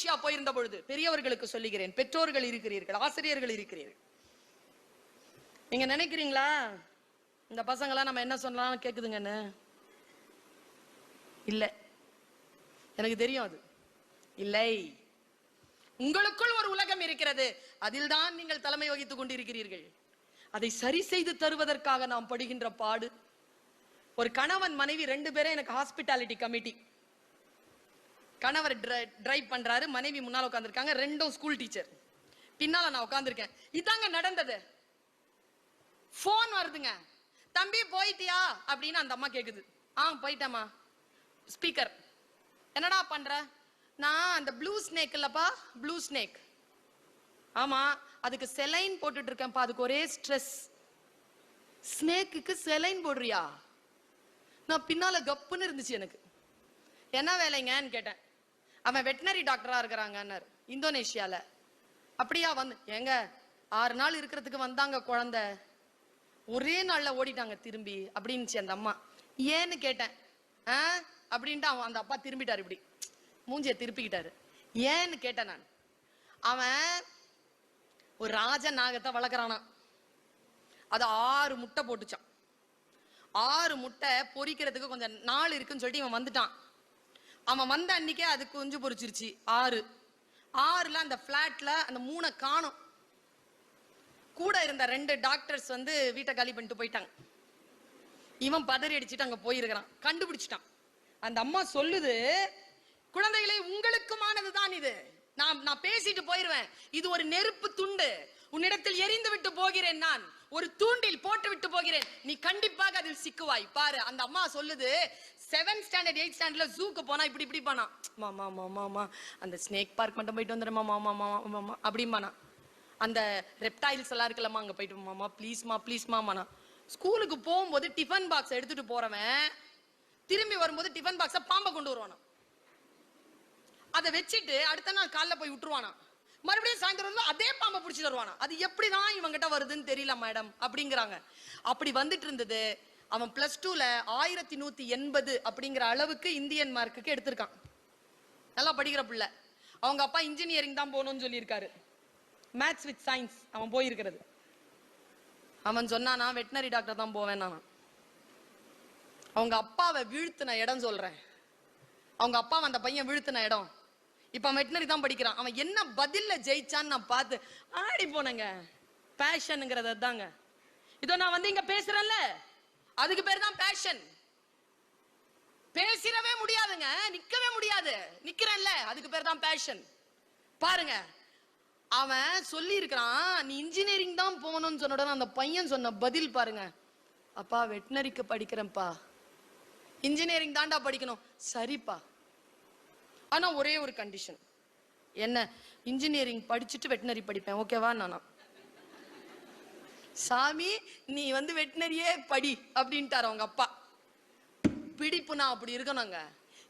Malaysia போயிருந்த பொழுது பெரியவர்களுக்கு சொல்லுகிறேன் பெற்றோர்கள் இருக்கிறீர்கள் ஆசிரியர்கள் இருக்கிறீர்கள். நீங்க நினைக்கிறீங்களா? இந்த பசங்களாம் நம்ம என்ன சொன்னாலும் கேக்குதுங்கன்னு? இல்லை. எனக்கு தெரியும் அது. இல்லை. உங்களுக்குள் ஒரு உலகம் இருக்கிறது. அதில் தான் நீங்கள் தலைமை வகித்துக் கொண்டிருக்கிறீர்கள். அதை சரி செய்து தருவதற்காக நாம் படுகின்ற பாடு. ஒரு கணவன் மனைவி ரெண்டு பேரும் எனக்கு ஹாஸ்பிட்டாலிட்டி கமிட்டி கணவர் டிரைவ் பண்றாரு மனைவி முன்னால உட்காந்துருக்காங்க ரெண்டும் ஸ்கூல் டீச்சர் பின்னால நான் உட்காந்துருக்கேன் இதாங்க நடந்தது. ஃபோன் வருதுங்க. தம்பி போயிட்டியா? அப்படின்னு அந்த அம்மா கேக்குது. ஆ போயிட்டேம்மா. ஸ்பீக்கர் என்னடா பண்ற? நான் அந்த ப்ளூ ஸ்னேக் இல்லப்பா ப்ளூ ஸ்னேக் ஆமா அதுக்கு செலைன் போட்டுட்டு இருக்கேன்ப்பா. அதுக்கு ஒரே ஸ்ட்ரெஸ் ஸ்னேக்குக்கு செலைன் போடுறியா? நான் பின்னால கப்புன்னு இருந்துச்சு எனக்கு. என்ன வேலைங்கன்னு கேட்டேன். அவன் வெட்டினரி டாக்டரா இருக்கிறாங்கன்னாரு இந்தோனேஷியால. அப்படியா வந்து ஏங்க ஆறு நாள் இருக்கிறதுக்கு வந்தாங்க குழந்தை. ஒரே நாள்ல ஓடிட்டாங்க திரும்பி அப்படின்னுச்சு அந்த அம்மா. ஏன்னு கேட்டேன் ஆ அப்படின்ட்டு அவன் அந்த அப்பா திரும்பிட்டாரு இப்படி. மூஞ்சிய திருப்பிக்கிட்டாரு. ஏன்னு கேட்டேன் நான். அவன் ஒரு ராஜ நாகத்தை வளர்க்குறானா அது ஆறு முட்டை போட்டுச்சான் ஆறு முட்டை பொரிக்கிறதுக்கு கொஞ்சம் நாள் இருக்குன்னு சொல்லிட்டு இவன் வந்துட்டான். அவன் வந்த அன்னைக்கே அது குஞ்சு பொரிச்சிருச்சு ஆறு. ஆறுல அந்த ஃப்ளாட்ல அந்த மூணை காணும். கூட இருந்த ரெண்டு டாக்டர்ஸ் வந்து வீட்டை காலி பண்ணிட்டு போயிட்டாங்க. இவன் பதறி அடிச்சுட்டு அங்க போயிருக்கிறான். கண்டுபிடிச்சிட்டான். அந்த அம்மா சொல்லுது குழந்தைகளே உங்களுக்குமானதுதான் இது. நான் நான் பேசிட்டு போயிருவேன். இது ஒரு நெருப்பு துண்டு. உன்னிடத்தில் எரிந்து விட்டு போகிறேன் நான். ஒரு தூண்டில் போட்டு விட்டு போகிறேன். நீ கண்டிப்பாக அதில் சிக்குவாய். பாரு அந்த அம்மா சொல்லுது செவன்த் ஸ்டாண்டர்ட் எயிட் ஸ்டாண்டர்ட்ல ஜூக்கு போனா இப்படி இப்படி பானா. மாமா மாமா மாமா அந்த ஸ்னேக் பார்க் மட்டும் போயிட்டு வந்துடுறேன் மாமா மாமா மாமா அப்படிம்பானா அந்த ரெப்டைல்ஸ் எல்லாம் இருக்கலாமா அங்க போயிட்டு மாமா. ப்ளீஸ்மா ப்ளீஸ்மாமாண்ணா ஸ்கூலுக்கு போகும்போது டிஃபன் பாக்ஸ் எடுத்துட்டு போறவன் திரும்பி வரும்போது டிஃபன் பாக்ஸ பாம்பை கொண்டு வருவானா. அதை வச்சுட்டு அடுத்த நாள் காலைல போய் விட்டுருவானா. மறுபடியும் சாயந்தரம் வந்து அதே பாம்பை பிடிச்சிட்டு வருவானா. அது எப்படிதான் இவங்கிட்ட வருதுன்னு தெரியல மேடம் அப்படிங்கிறாங்க. அப்படி வந்துட்டு இருந்தது. அவன் பிளஸ் டூல ஆயிரத்தி நூத்தி எண்பது அப்படிங்கிற அளவுக்கு இந்தியன் மார்க்குக்கு எடுத்திருக்கான். நல்லா படிக்கிற பிள்ளை. அவங்க அப்பா இன்ஜினியரிங் தான் போகணும்னு சொல்லியிருக்காரு. மேத்ஸ் வித் சயின்ஸ் அவன் போயிருக்கிறது. அவன் சொன்னானா வெட்டினரி டாக்டர் தான் போவேன் நான். அவங்க அப்பாவை வீழ்த்தின இடம் சொல்றேன். அவங்க அப்பாவை அந்த பையன் வீழ்த்தின இடம். இப்ப அவன் வெட்டினரி தான் படிக்கிறான். அவன் என்ன பதில்ல ஜெயிச்சான்னு நான் பார்த்து ஆடி போனேங்க. பேஷனுங்கிறது தாங்க இதோ நான் வந்து இங்க பேசுறேன்ல. அதுக்கு பேர் தான் பேஷன் பேசிடவே முடியாதுங்க நிக்கவே முடியாது. நிக்கிறேன்ல அதுக்கு பேர் தான் பேஷன் பாருங்க அவன் சொல்லி இருக்கிறான் நீ இன்ஜினியரிங் தான் போகணும்னு சொன்ன உடனே அந்த பையன் சொன்ன பதில் பாருங்க. அப்பா வெட்டினரிக்கு படிக்கிறேன்ப்பா. இன்ஜினியரிங் தாண்டா படிக்கணும். சரிப்பா. ஆனா ஒரே ஒரு கண்டிஷன் என்ன? இன்ஜினியரிங் படிச்சுட்டு வெட்டினரி படிப்பேன். ஓகேவா நானா? சாமி நீ வந்து வெட்டினரியே படி அப்படின்ட்டார் அவங்க அப்பா. பிடிப்பு நான் அப்படி இருக்கணுங்க.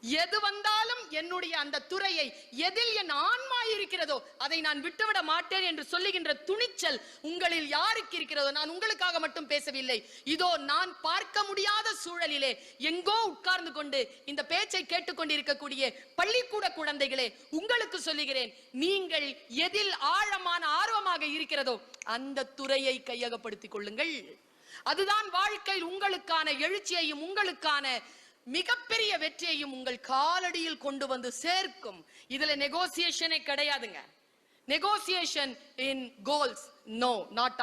எது வந்தாலும் என்னுடைய அந்த துறையை எதில் என் ஆன்மா இருக்கிறதோ அதை நான் விட்டுவிட மாட்டேன் என்று சொல்லுகின்ற துணிச்சல் உங்களில் யாருக்கு இருக்கிறதோ நான் உங்களுக்காக மட்டும் பேசவில்லை. இதோ நான் பார்க்க முடியாத சூழலிலே எங்கோ உட்கார்ந்து கொண்டு இந்த பேச்சை கேட்டுக்கொண்டிருக்கக்கூடிய பள்ளிக்கூட குழந்தைகளே உங்களுக்கு சொல்லுகிறேன் நீங்கள் எதில் ஆழமான ஆர்வமாக இருக்கிறதோ அந்த துறையை கையகப்படுத்திக் கொள்ளுங்கள். அதுதான் வாழ்க்கையில் உங்களுக்கான எழுச்சியையும் உங்களுக்கான மிகப்பெரிய வெற்றியையும் உங்கள் காலடியில் கொண்டு வந்து சேர்க்கும். இதுல நெகோசியேஷனே கிடையாதுங்க. Negotiation in goals no not